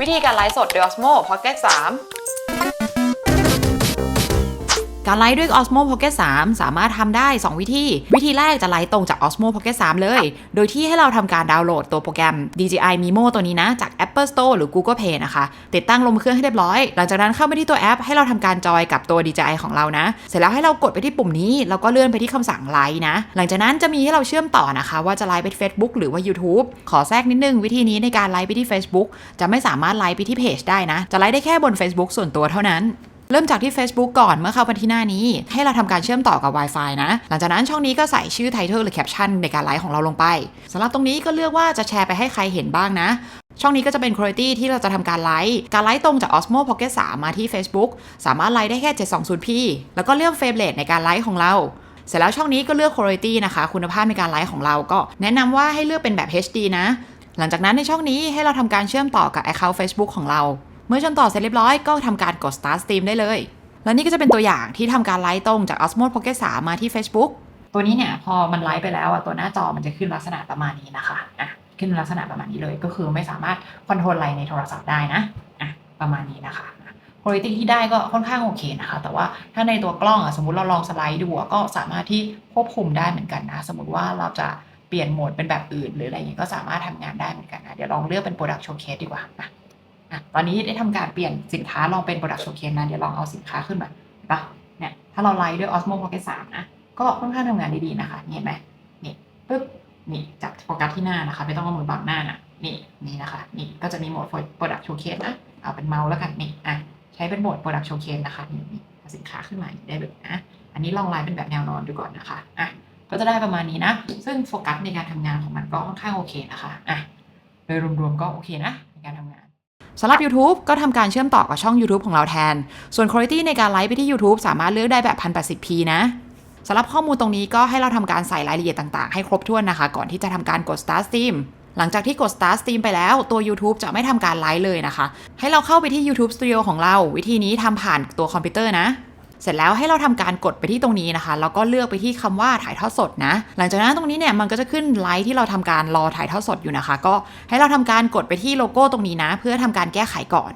วิธีการไลฟ์สดด้วย Osmo Pocket 3 การไลฟ์ด้วย Osmo Pocket 3 สามารถทำได้ 2 วิธี วิธีแรกจะไลฟ์ตรงจาก Osmo Pocket 3 เลย โดยที่ให้เราทำการดาวน์โหลดตัวโปรแกรม DJI Mimo ตัวนี้นะ จาก Apple Store หรือ Google Play นะคะ ติดตั้งลงเครื่องให้เรียบร้อย หลังจากนั้นเข้าไปที่ตัวแอป ให้เราทำการจอยกับตัว DJI ของเรานะ เสร็จแล้วให้เรากดไปที่ปุ่มนี้ แล้วก็เลื่อนไปที่คำสั่งไลฟ์นะ หลังจากนั้นจะมีให้เราเชื่อมต่อนะคะ ว่าจะไลฟ์ไป Facebook หรือว่า YouTube ขอแทรกนิดนึงวิธีนี้ในการไลฟ์ไปที่ Facebook จะไม่สามารถไลฟ์ไปที่เพจได้นะ จะไลฟ์ได้แค่บน Facebook ส่วนตัวเท่านั้น เริ่มจากที่ Facebook ก่อนเมื่อเข้ามาที่หน้านี้ ให้เราทำการเชื่อมต่อกับ Wi-Fi นะ หลังจากนั้นช่องนี้ก็ใส่ชื่อ Title หรือ Caption ในการไลฟ์ของเราลงไปสำหรับตรงนี้ก็เลือกว่าจะแชร์ไปให้ใครเห็นบ้างนะช่องนี้ก็จะเป็น Quality ที่เราจะทำการไลฟ์ การไลฟ์ตรงจาก Osmo Pocket 3 มาที่ Facebook สามารถไลฟ์ได้แค่ 720p แล้วก็เลือก Frame Rate ในการไลฟ์ของเรา เสร็จแล้วช่องนี้ก็เลือก Quality นะคะ คุณภาพในการไลฟ์ของเราก็แนะนำว่าให้เลือกเป็นแบบ HD นะ หลังจากนั้นในช่องนี้ให้เราทำการเชื่อมต่อกับ Account Facebook ของเรา เมื่อเชื่อมต่อเสร็จเรียบร้อยก็ทำการกด Start Stream ได้เลย และนี่ก็จะเป็นตัวอย่างที่ทำการไลฟ์ตรงจาก Osmo Pocket 3 มาที่ Facebook ตัวนี้เนี่ยพอมันไลฟ์ไปแล้วอะตัวหน้าจอมันจะขึ้นลักษณะประมาณนี้นะคะอะขึ้นลักษณะประมาณนี้เลยก็คือไม่สามารถคอนโทรลอะไรในโทรศัพท์ได้นะอะประมาณนี้นะคะคุณภาพที่ได้ก็ค่อนข้างโอเคนะคะ แต่ว่าถ้าในตัวกล้องอะสมมติเราลองสไลด์ดูก็สามารถที่ควบคุมได้เหมือนกันนะ สมมติว่าเราจะเปลี่ยนโหมดเป็นแบบอื่น หรืออะไรอย่างเงี้ยก็สามารถทำงานได้เหมือนกันนะ เดี๋ยวลองเลือกเป็น Product Showcase ดีกว่านะ ตอนนี้ได้ทำการเปลี่ยนสินค้าลองเป็น Product Showcase นะ เดี๋ยวลองเอาสินค้าขึ้นมาเห็นปะเนี่ยถ้าเราไลฟ์ด้วย Osmo Pocket 3 นะ ก็ค่อนข้างทำงานได้ดีนะคะ เห็นไหมนี่ปึ๊บนี่จับโฟกัสที่หน้านะคะ ไม่ต้องเอามือบังหน้านะนี่นี่นะคะ นี่ก็จะมีโหมด Product Showcase นะเอาเป็นเมาส์แล้วกันนี่อะใช้เป็นโหมด Product Showcase นะคะนี่นี่สินค้าขึ้นมาได้เลยนะอันนี้ลองไลฟ์เป็นแบบแนวนอนดูก่อนนะคะอะก็จะได้ประมาณนี้นะ ซึ่งโฟกัสในการทำงานของมันก็ค่อนข้างโอเคนะคะอะโดยรวมๆก็โอเคนะ สำหรับ YouTube ก็ทำการเชื่อมต่อกับช่อง YouTube ของเราแทน ส่วน Quality ในการไลฟ์ไปที่ YouTube สามารถเลือกได้แบบ 1080p นะสำหรับข้อมูลตรงนี้ก็ให้เราทำการใส่รายละเอียดต่างๆ ให้ครบถ้วนนะคะ ก่อนที่จะทำการกด Start Stream หลังจากที่กด Start Stream ไปแล้วตัว YouTube จะไม่ทำการไลฟ์เลยนะคะ ให้เราเข้าไปที่ YouTube Studio ของเรา วิธีนี้ทำผ่านตัวคอมพิวเตอร์นะ เสร็จแล้วให้เราทำการกดไปที่ตรงนี้นะคะ แล้วก็เลือกไปที่คำว่าถ่ายทอดสดนะ หลังจากนั้นตรงนี้เนี่ยมันก็จะขึ้นไลฟ์ที่เราทำการรอถ่ายทอดสดอยู่นะคะ ก็ให้เราทำการกดไปที่โลโก้ตรงนี้นะ เพื่อทำการแก้ไขก่อน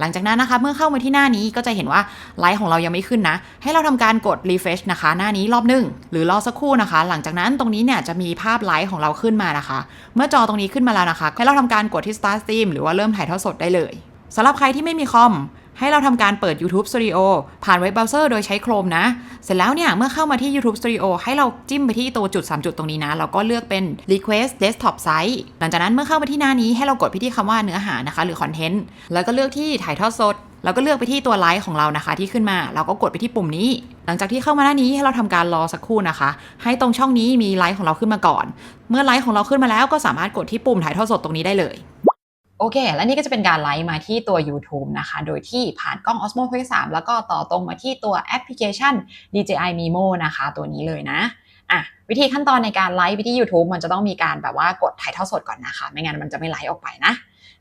หลังจากนั้นนะคะเมื่อเข้ามาที่หน้านี้ก็จะเห็นว่าไลฟ์ของเรายังไม่ขึ้นนะ ให้เราทำการกด refresh นะคะ หน้านี้รอบหนึ่งหรือรอสักครู่นะคะ หลังจากนั้นตรงนี้เนี่ยจะมีภาพไลฟ์ของเราขึ้นมานะคะ เมื่อจอตรงนี้ขึ้นมาแล้วนะคะ ให้เราทำการกดที่ start stream หรือว่าเริ่มถ่ายทอดสดได้เลยสำหรับใครที่ไม่มีคอม ให้เราทำการเปิด YouTube Studio ผ่านเว็บเบราว์เซอร์โดยใช้ Chrome นะ เสร็จแล้วเนี่ย เมื่อเข้ามาที่ YouTube Studio ให้เราจิ้มไปที่ตัวจุด 3 จุดตรงนี้นะแล้วก็เลือกเป็น Request Desktop Site หลังจากนั้นเมื่อเข้ามาที่หน้านี้ให้เรากดไปที่คำว่าเนื้อหานะคะ หรือ Content แล้วก็เลือกที่ถ่ายทอดสดแล้วก็เลือกไปที่ตัวไลฟ์ของเรานะคะที่ขึ้นมาเราก็กดไปที่ปุ่มนี้ หลังจากที่เข้ามาหน้านี้ให้เราทำการรอสักครู่นะคะ ให้ตรงช่องนี้มีไลฟ์ของเราขึ้นมาก่อน เมื่อไลฟ์ของเราขึ้นมาแล้วก็สามารถกดที่ปุ่มถ่ายทอดสดตรงนี้ได้เลย โอเค และนี่ก็จะเป็นการไลฟ์มาที่ตัว YouTube นะคะ โดยที่ผ่านกล้อง Osmo Pocket 3 แล้วก็ต่อตรงมาที่ตัวแอปพลิเคชัน DJI Mimo นะคะ ตัวนี้เลยนะอะวิธีขั้นตอนในการไลฟ์ไปที่ YouTube มันจะต้องมีการแบบว่ากดถ่ายทอดสดก่อนนะคะ ไม่งั้นมันจะไม่ไลฟ์ออกไปนะ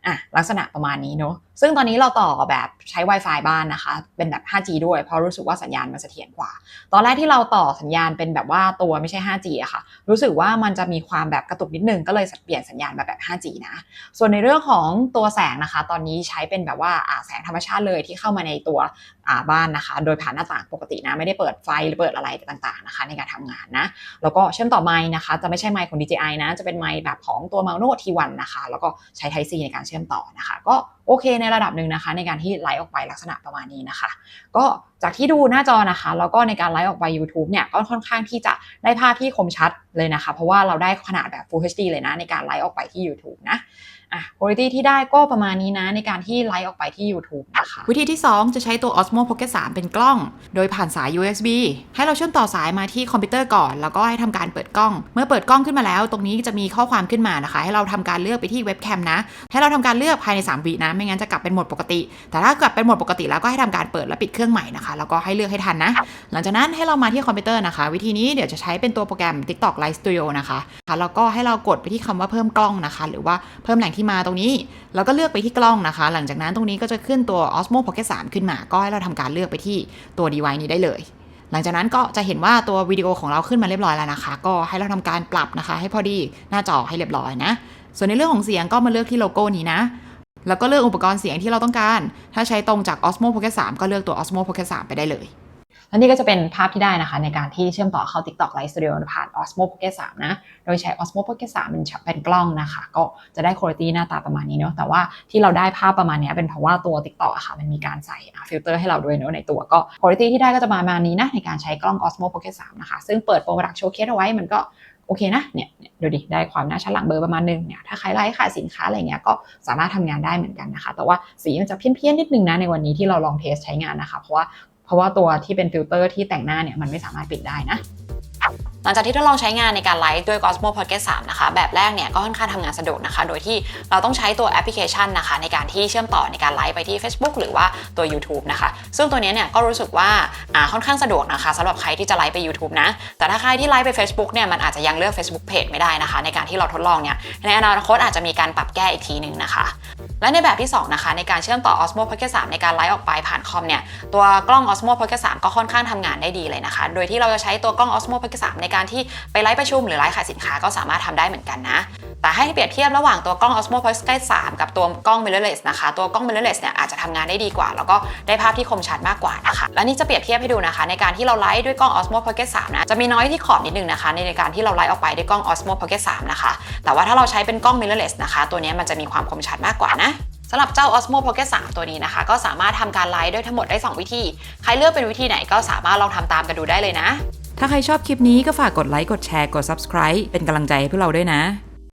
อะลักษณะประมาณนี้เนาะซึ่งตอนนี้เราต่อแบบใช้ Wi-Fi บ้านนะคะ เป็นแบบ 5G ด้วย เพราะรู้สึกว่าสัญญาณมันเสถียรกว่า ตอนแรกที่เราต่อสัญญาณเป็นแบบว่าตัวไม่ใช่ 5G อะค่ะ รู้สึกว่ามันจะมีความแบบกระตุกนิดนึง ก็เลยเปลี่ยนสัญญาณมาแบบ 5G นะ ส่วนในเรื่องของตัวแสงนะคะ ตอนนี้ใช้เป็นแบบว่าแสงธรรมชาติเลยที่เข้ามาในตัวบ้านนะคะ โดยผ่านหน้าต่างปกตินะ ไม่ได้เปิดไฟหรือเปิดอะไรต่างๆนะคะ ในการทำงานนะ แล้วก็เชื่อมต่อไมค์นะคะ จะไม่ใช่ไมค์ของ DJI นะ จะเป็นไมค์แบบของตัว Mauno T1 นะคะ แล้วก็ใช้ Type C ในการเชื่อมต่อนะคะ ก็โอเคในระดับหนึ่งนะคะ ในการที่ไหลออกไปลักษณะประมาณนี้นะคะ ก็ จากที่ดูหน้าจอนะคะ แล้วก็ในการไลฟ์ออกไป YouTube เนี่ยก็ค่อนข้างที่จะได้ภาพที่คมชัดเลยนะคะ เพราะว่าเราได้ขนาดแบบ Full HD เลยนะในการไลฟ์ออกไปที่ YouTube นะอะ quality ที่ได้ก็ประมาณนี้นะในการที่ไลฟ์ออกไปที่ YouTube นะคะ วิธีที่ 2 จะใช้ตัว Osmo Pocket 3 เป็นกล้อง โดยผ่านสาย USB ให้เราเชื่อมต่อสายมาที่คอมพิวเตอร์ก่อน แล้วก็ให้ทำการเปิดกล้อง เมื่อเปิดกล้องขึ้นมาแล้ว ตรงนี้จะมีข้อความขึ้นมานะคะ ให้เราทำการเลือกไปที่เว็บแคมนะ ให้เราทำการเลือกภายใน 3 วินะ ไม่งั้นจะกลับเป็นโหมดปกติ แต่ถ้ากลับเป็นโหมดปกติแล้วก็ให้ทำการเปิดและปิดเครื่องใหม่นะคะแล้วก็ให้เลือกให้ทันนะ หลังจากนั้นให้เรามาที่คอมพิวเตอร์นะคะ วิธีนี้เดี๋ยวจะใช้เป็นตัวโปรแกรม TikTok Live Studio นะคะค่ะแล้วก็ให้เรากดไปที่คำว่าเพิ่มกล้องนะคะ หรือว่าเพิ่มแหล่งที่มาตรงนี้ แล้วก็เลือกไปที่กล้องนะคะ หลังจากนั้นตรงนี้ก็จะขึ้นตัว Osmo Pocket 3 ขึ้นมา ก็ให้เราทำการเลือกไปที่ตัว device นี้ได้เลยหลังจากนั้นก็จะเห็นว่าตัววิดีโอของเราขึ้นมาเรียบร้อยแล้วนะคะ ก็ให้เราทำการปรับนะคะ ให้พอดีหน้าจอให้เรียบร้อยนะ ส่วนในเรื่องของเสียงก็มาเลือกที่โลโก้นี้นะ แล้วก็เลือกอุปกรณ์เสียงที่เราต้องการ ถ้าใช้ตรงจาก Osmo Pocket 3 ก็เลือกตัว Osmo Pocket 3 ไปได้เลย และนี่ก็จะเป็นภาพที่ได้นะคะ ในการที่เชื่อมต่อเข้า TikTok Live Studio ผ่าน Osmo Pocket 3 นะ โดยใช้ Osmo Pocket 3 เป็นเป็นกล้องนะคะ ก็จะได้คุณภาพหน้าตาประมาณนี้เนาะ แต่ว่าที่เราได้ภาพประมาณนี้เป็นเพราะว่าตัว TikTok อะค่ะ มันมีการใส่ฟิลเตอร์ให้เราด้วยเนาะในตัว ก็คุณภาพที่ได้ก็จะประมาณนี้นะในการใช้กล้อง Osmo Pocket 3 นะคะ ซึ่งเปิดโปรดักโชว์เคสเอาไว้มันก็ โอเคนะเนี่ยเนี่ยดูดิได้ความน่าชัดหลังเบอร์ประมาณนึงเนี่ยถ้าใครไลฟ์ขายสินค้าอะไรเงี้ยก็สามารถทำงานได้เหมือนกันนะคะ แต่ว่าสีมันจะเพี้ยนๆนิดนึงนะในวันนี้ที่เราลองเทสใช้งานนะคะ เพราะว่าเพราะว่าตัวที่เป็นฟิลเตอร์ที่แต่งหน้าเนี่ยมันไม่สามารถปิดได้นะ หลังจากที่ทดลองใช้งานในการไลฟ์ด้วย Osmo Pocket 3 นะคะ แบบแรกเนี่ยก็ค่อนข้างทำงานสะดวกนะคะ โดยที่เราต้องใช้ตัวแอปพลิเคชันนะคะ ในการที่เชื่อมต่อในการไลฟ์ไปที่ Facebook หรือว่าตัว YouTube นะคะ ซึ่งตัวนี้เนี่ยก็รู้สึกว่าอ่าค่อนข้างสะดวกนะคะสำหรับใครที่จะไลฟ์ไป YouTube นะ แต่ถ้าใครที่ไลฟ์ไป Facebook เนี่ยมันอาจจะยังเลือก Facebook Page ไม่ได้นะคะ ในการที่เราทดลองเนี่ยในอนาคตอาจจะมีการปรับแก้อีกทีหนึ่งนะคะ และในแบบที่ 2 นะคะ ในการเชื่อมต่อ Osmo Pocket 3 ในการไลฟ์ออกไปผ่านคอมเนี่ยตัวกล้อง Osmo Pocket 3 ก็ค่อนข้างทำงานได้ดีเลยนะคะ โดยที่เราจะใช้ตัวกล้อง Osmo Pocket 3 ในการที่ไปไลฟ์ประชุมหรือไลฟ์ขายสินค้าก็สามารถทำได้เหมือนกันนะ แต่ให้เปรียบเทียบระหว่างตัวกล้อง Osmo Pocket 3 กับตัวกล้อง mirrorless นะคะ ตัวกล้อง mirrorless เนี่ยอาจจะทำงานได้ดีกว่า แล้วก็ได้ภาพที่คมชัดมากกว่านะคะ และนี่จะเปรียบเทียบให้ดูนะคะ ในการที่เราไลฟ์ด้วยกล้อง Osmo Pocket 3 นะ จะมีน้อยที่ขอบนิดนึงนะคะ ในการที่เราไลฟ์ออกไปด้วยกล้อง Osmo Pocket 3 นะคะ แต่ว่าถ้าเราใช้เป็นกล้อง mirrorless นะคะ ตัวนี้มันจะมีความคมชัดมากกว่านะสำหรับเจ้า Osmo Pocket 3 ตัวนี้นะคะ ก็สามารถทำการไลฟ์ได้ทั้งหมดได้ 2 วิธี ใครเลือกเป็นวิธีไหนก็สามารถลองทำตามกันดูได้เลยนะ ถ้าใครชอบคลิปนี้ก็ฝากกดไลค์กดแชร์กด subscribe เป็นกำลังใจให้พวกเราด้วยนะ